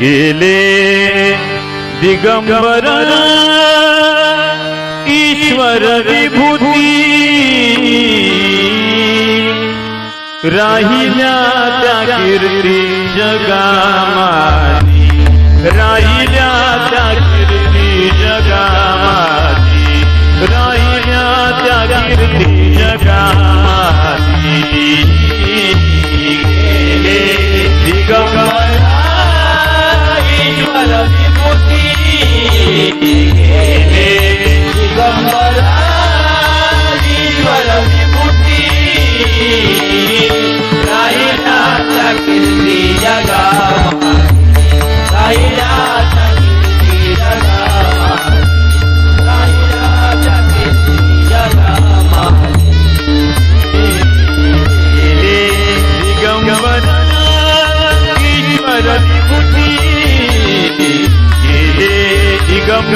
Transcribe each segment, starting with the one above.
गेले. दिगंबर ईश्वर विभूती. राहिल्या त्या कीर्ती जगामानी. राहिल्या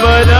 But I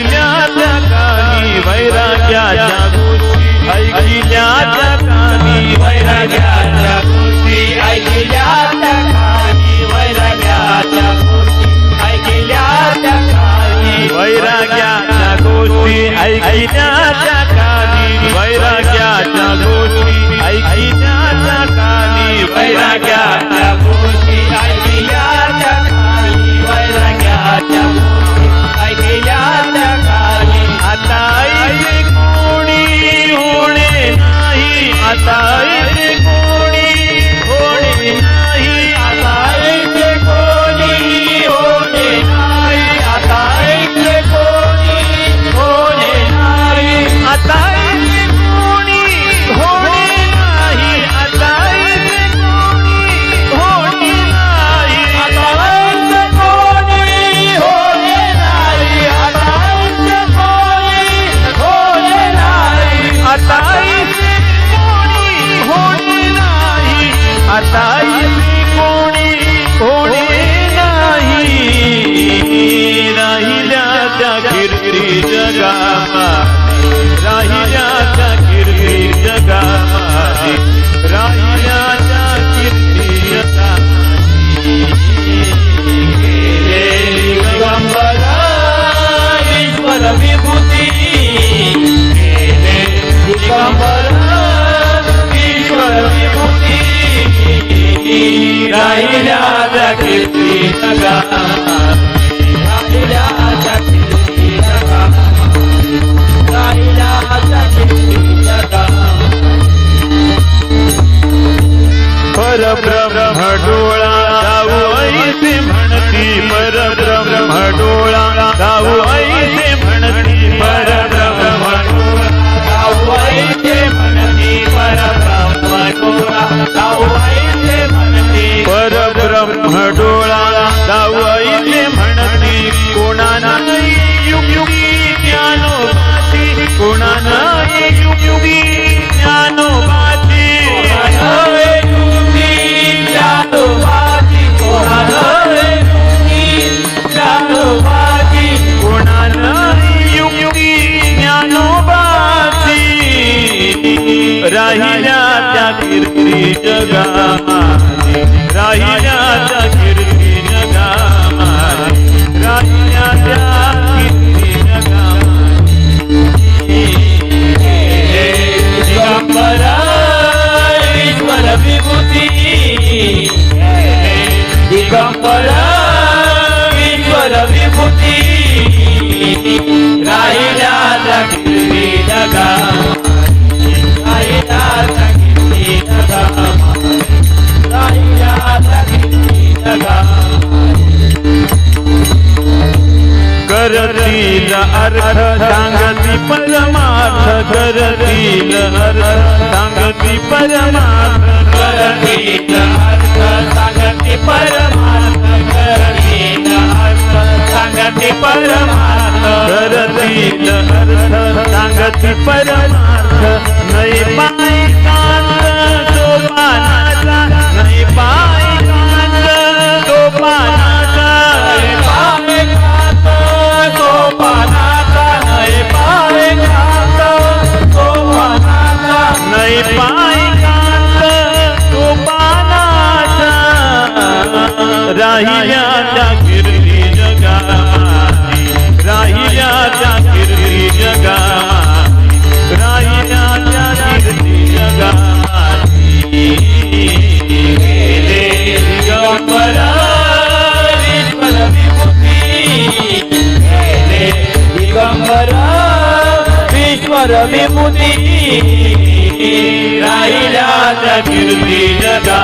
имя कीर्ती जगामाली राहिल्याच्या कीर्ती जगामाली राहिल्याच्या कीर्ती जगामाली ईश्वर विभूती ईश्वर विभूती राहिल्या जगा पर ब्रह्म डोळा जाऊ ऐसे म्हणती पर ब्रह्म डोळा जाऊ ऐसे म्हणती पर ब्रह्म जाऊ ऐसे म्हणती पर ब्रह्म जाऊ कीर्तगा मारे राहिल्याच्या कीर्तगा मारे राहिल्याच्या कीर्तगा मारे दिगंबरा विभूती दिगंबरा विभूती राहिल्याच्या कीर्तगा मारे राहिल्याच्या करतील अर्थ सांगती परमार्थ करतील अर्थ सांगती परमार्थ करतील अर्थ सांगती परमार्थ करतील अर्थ सांगती परमार्थ करतील अर्थ सांगती परमार्थ नाही विमुति राहिला कीर्ती जगा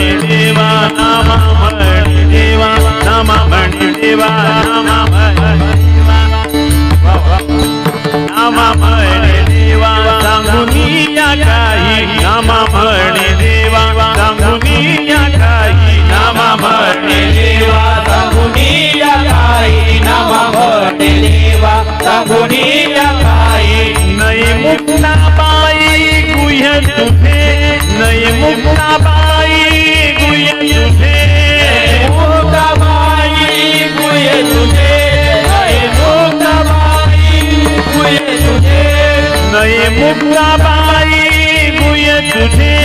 मणी देवा नामा मणी देवा नामा मणी देवा नामा नामा मणी देवा सांगून या या काही. મુક્તાબાઈ ગુય તુઠે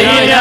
ीरग